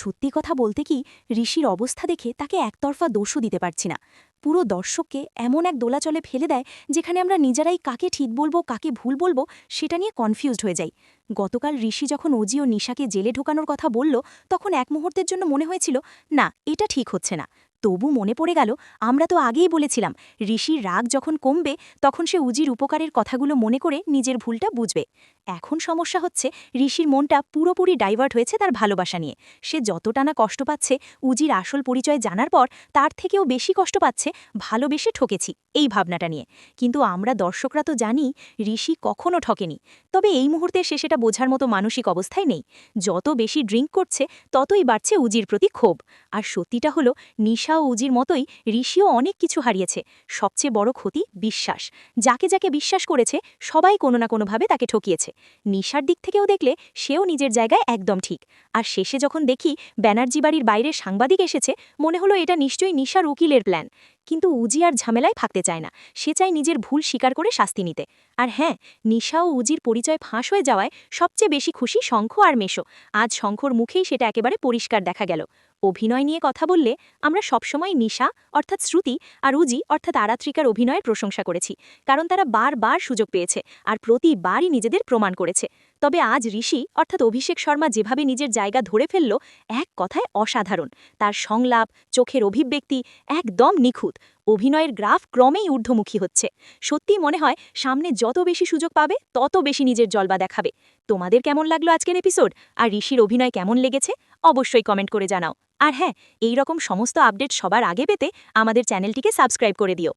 সত্যি কথা বলতে কি, ঋষির অবস্থা দেখে তাকে একতরফা দোষও দিতে পারছি না। পুরো দর্শককে এমন এক দোলাচলে ফেলে দেয়, যেখানে আমরা নিজেরাই কাকে ঠিক বলব, কাকে ভুল বলব, সেটা নিয়ে কনফিউজড হয়ে যাই। গতকাল ঋষি যখন অজি ও নিশাকে জেলে ঢোকানোর কথা বলল, তখন এক মুহূর্তের জন্য মনে হয়েছিল, না, এটা ঠিক হচ্ছে না। তবু মনে পড়ে গেল, আমরা তো আগেই বলেছিলাম, ঋষির রাগ যখন কমবে, তখন সে উজির উপকারের কথাগুলো মনে করে নিজের ভুলটা বুঝবে। এখন সমস্যা হচ্ছে, ঋষির মনটা পুরোপুরি ডাইভার্ট হয়েছে তার ভালোবাসা নিয়ে। সে যতটা না কষ্ট পাচ্ছে উজির আসল পরিচয় জানার পর, তার থেকেও বেশি কষ্ট পাচ্ছে ভালোবেসে ঠকেছি, এই ভাবনাটা নিয়ে। কিন্তু আমরা দর্শকরা তো জানি, ঋষি কখনো ঠকেনি। তবে এই মুহূর্তে সে সেটা বোঝার মতো মানসিক অবস্থায় নেই। যত বেশি ড্রিঙ্ক করছে, ততই বাড়ছে উজির প্রতি ক্ষোভ। আর সত্যিটা হলো, নিশা ও উজির মতোই ঋষিও অনেক কিছু হারিয়েছে। সবচেয়ে বড় ক্ষতি বিশ্বাস। যাকে যাকে বিশ্বাস করেছে, সবাই কোনো না কোনোভাবে তাকে ঠকিয়েছে। নিশার দিক থেকেও দেখলে সেও নিজের জায়গায় একদম ঠিক। আর শেষে যখন দেখি ব্যানার্জি বাড়ির বাইরে সাংবাদিক এসেছে, মনে হলো এটা নিশ্চয়ই নিশার উকিলের প্ল্যান কিন্তু উজি আর ঝামেলায় থাকতে চায় না। সে চায় নিজের ভুল স্বীকার করে শাস্তি নিতে। আর হ্যাঁ নিশা ও উজির পরিচয় ফাঁস হয়ে যাওয়ায় সবচেয়ে বেশি খুশি শঙ্খ আর মেশো। আজ শঙ্খর মুখেই সেটা একেবারে পরিষ্কার দেখা গেল। অভিনয় নিয়ে কথা বললে আমরা সবসময় নিশা, অর্থাৎ শ্রুতি, আর উজি, অর্থাৎ আরাত্রিকার অভিনয়ের প্রশংসা করেছি। কারণ তারা বারবার সুযোগ পেয়েছে আর প্রতিবারই নিজেদের প্রমাণ করেছে। তবে আজ ঋষি, অর্থাৎ অভিষেক শর্মা যেভাবে নিজের জায়গা ধরে ফেলল, এক কথায় অসাধারণ। তার সংলাপ, চোখের অভিব্যক্তি একদম নিখুঁত। অভিনয়ের গ্রাফ ক্রমেই ঊর্ধ্বমুখী হচ্ছে। সত্যি মনে হয়, সামনে যত বেশি সুযোগ পাবে, তত বেশি নিজের জলবা দেখাবে। তোমাদের কেমন লাগল আজকের এপিসোড? আর ঋষির অভিনয় কেমন লেগেছে? অবশ্যই কমেন্ট করে জানাও। আর হ্যাঁ এই রকম সমস্ত আপডেট সবার আগে পেতে আমাদের চ্যানেলটিকে সাবস্ক্রাইব করে দিও।